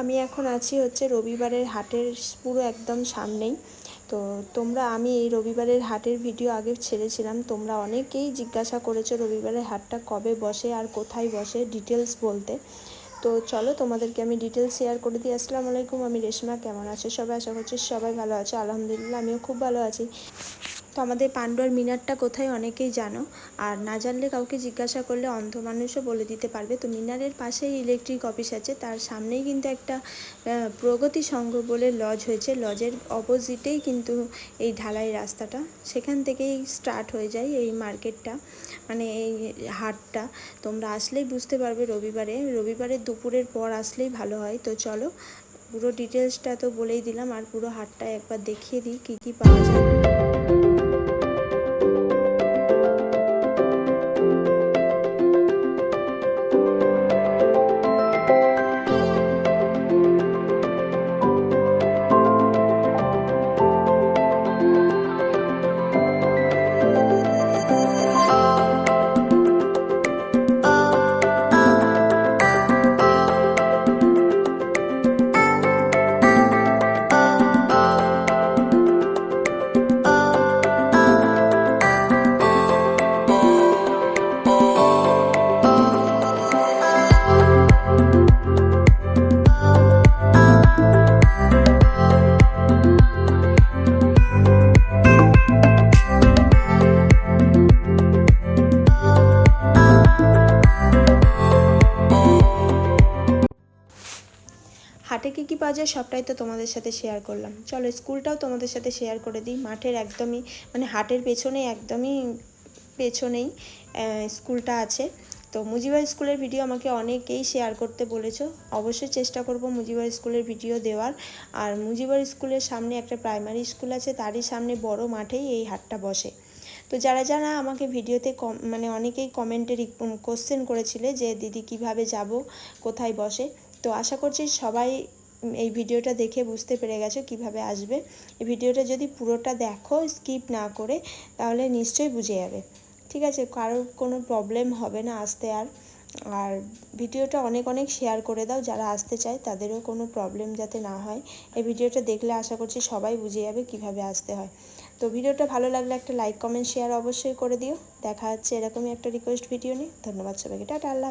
আমি এখন আছি হচ্ছে রবিবারের হাটের পুরো একদম সামনেই। তো তোমরা, আমি এই রবিবারের হাটের ভিডিও আগে ছেড়েছিলাম। তোমরা অনেকেই জিজ্ঞাসা করেছ রবিবারের হাটটা কবে বসে আর কোথায় বসে ডিটেলস বলতে। তো চলো, তোমাদেরকে আমি ডিটেলস শেয়ার করে দিই। আসসালামু আলাইকুম, আমি রেশমা। কেমন আছো সবাই? আশা করছি সবাই ভালো আছো। আলহামদুলিল্লাহ, আমিও খুব ভালো আছি। তো আমাদের পাণ্ডুয়ার মিনারটা কোথায় অনেকেই জানো। আর না জানলে কাউকে জিজ্ঞাসা করলে অন্ধ মানুষও বলে দিতে পারবে। তো মিনারের পাশেই ইলেকট্রিক অফিস আছে। তার সামনেই কিন্তু একটা প্রগতি সংঘ বলে লজ হয়েছে। লজের অপোজিটেই কিন্তু এই ঢালাই রাস্তাটা। সেখান থেকেই স্টার্ট হয়ে যায় এই মার্কেটটা মানে এই হাটটা। তোমরা আসলেই বুঝতে পারবে রবিবারে। রবিবারে দুপুরের পর আসলেই ভালো হয়। তো চলো, পুরো ডিটেলসটা তো বলেই দিলাম। আর পুরো হাটটা একবার দেখিয়ে দিই কী কী পাওয়া যায়। হাটে কী কী পাওয়া যায় সবটাই তো তোমাদের সাথে শেয়ার করলাম। চলো স্কুলটাও তোমাদের সাথে শেয়ার করে দিই। মাঠের একদমই মানে হাটের পেছনে একদমই পেছনেই স্কুলটা আছে। তো মুজিবা স্কুলের ভিডিও আমাকে অনেকেই শেয়ার করতে বলেছ। অবশ্যই চেষ্টা করব মুজিবা স্কুলের ভিডিও দেওয়ার। আর মুজিবার স্কুলের সামনে একটা প্রাইমারি স্কুল আছে, তারই সামনে বড় মাঠেই এই হাটটা বসে। তো যারা যারা আমাকে ভিডিওতে কম মানে অনেকেই কমেন্টে কোশ্চেন করেছিলে যে দিদি কীভাবে যাব, কোথায় বসে তো আশা করছি সবাই এই ভিডিওটা দেখে বুঝতে পেরে গেছো কীভাবে আসবে। এই ভিডিওটা যদি পুরোটা দেখো স্কিপ না করে, তাহলে নিশ্চয়ই বুঝে যাবে। ঠিক আছে, কারোর কোনো প্রবলেম হবে না আসতে আর। আর ভিডিওটা অনেক অনেক শেয়ার করে দাও, যারা আসতে চায় তাদেরও কোনো প্রবলেম যাতে না হয়। এই ভিডিওটা দেখলে আশা করছি সবাই বুঝে যাবে কীভাবে আসতে হয়। তো ভিডিওটা ভালো লাগলে একটা লাইক কমেন্ট শেয়ার অবশ্যই করে দিও। দেখা হচ্ছে এরকমই একটা রিকোয়েস্ট ভিডিও নিয়ে। ধন্যবাদ সবাইকে। টাটা, আল্লাহ